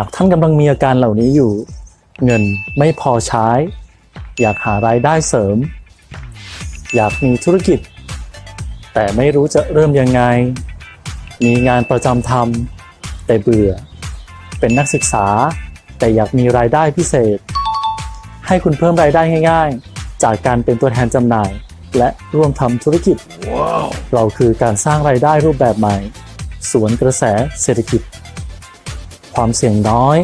ากท่านกำลังมีอาการเหล่านี้อยู่ เงินไม่พอใช้ อยากหารายได้เสริม อยากมีธุรกิจ แต่ไม่รู้จะเริ่มยังไง มีงานประจำทำแต่เบื่อ เป็นนักศึกษา แต่อยากมีรายได้พิเศษ ให้คุณเพิ่มรายได้ง่าย ๆ จากการเป็นตัวแทนจำหน่าย และร่วมทำธุรกิจเราคือการสร้างรายได้รูปแบบใหม่ สวนกระแสเศรษฐกิจ ความเสี่ยงน้อย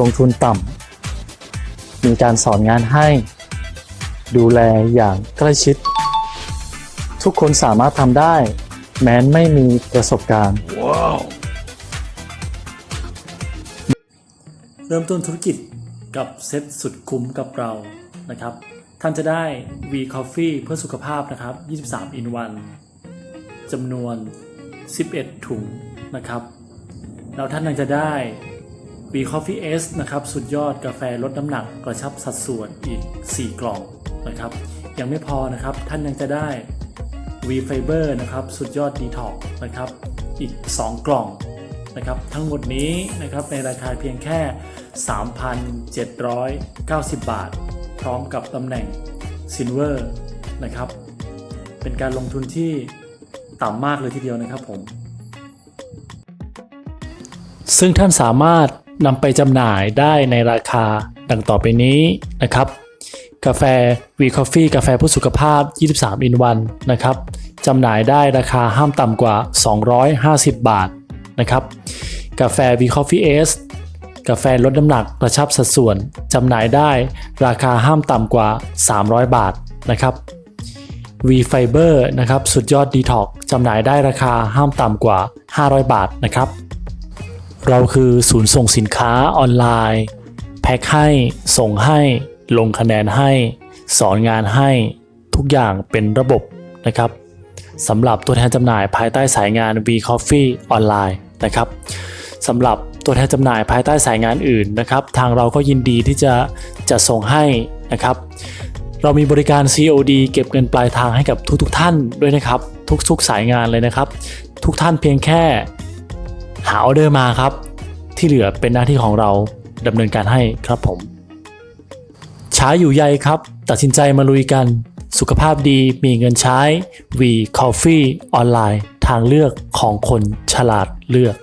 ลงทุนต่ำ มีการสอนงานให้ ดูแลอย่างใกล้ชิด ทุกคนสามารถทำได้ แม้นไม่มีประสบการณ์เริ่มต้นธุรกิจกับเซ็ตสุดคุ้มกับเรานะครับ ท่านจะได้ V Coffee เพื่อสุขภาพนะครับ 23 in 1จำนวน 11 ถุงนะครับ แล้วท่านยังจะได้ V Coffee S นะครับ สุดยอดกาแฟลดน้ำหนักกระชับสัดส่วนอีก 4 กล่องนะครับ ยังไม่พอนะครับ ท่านยังจะได้ V Fiber นะครับ สุดยอด Detox นะครับ อีก 2 กล่องนะครับ ทั้งหมดนี้นะครับในราคาเพียงแค่ 3,790 บาท พร้อมกับตำแหน่ง Silver นะครับ เป็นการลงทุนที่ต่ำมากเลยทีเดียวนะครับผม ซึ่งท่านสามารถนำไปจำหน่ายได้ในราคาดังต่อไปนี้นะครับ กาแฟ V Coffee กาแฟเพื่อสุขภาพ 23 in 1นนะครับจำหน่ายได้ราคาห้ามต่ำกว่า 250 บาทนะครับ กาแฟ V Coffee S กาแฟลดน้ำหนักกระชับสัดส่วนจำหน่ายได้ราคาห้ามต่ำกว่า 300 บาทนะครับ V Fiber นะครับสุดยอด Detox จำหน่ายได้ราคาห้ามต่ำกว่า 500 บาทนะครับ เราคือศูนย์ส่งสินค้าออนไลน์ แพ็คให้ ส่งให้ ลงคะแนนให้ สอนงานให้ทุกอย่างเป็นระบบนะครับสำหรับตัวแทนจำหน่ายภายใต้สายงาน V Coffee ออนไลน์นะครับสำหรับตัวแทนจำหน่ายภายใต้สายงานอื่นนะครับ ทางเราก็ยินดีที่จะจะส่งให้นะครับ เรามีบริการ COD เก็บเงินปลายทางให้กับทุกๆทท่านด้วยนะครับ ทุกๆสายงานเลยนะครับ ทุกท่านเพียงแค่ หาออเดอร์มาครับ ที่เหลือเป็นหน้าที่ของเราดำเนินการให้ครับผม ช้าอยู่ใยครับ ตัดสินใจมาลุยกัน สุขภาพดีมีเงินใช้ V Coffee ออนไลน์ ทางเลือกของคนฉลาดเลือก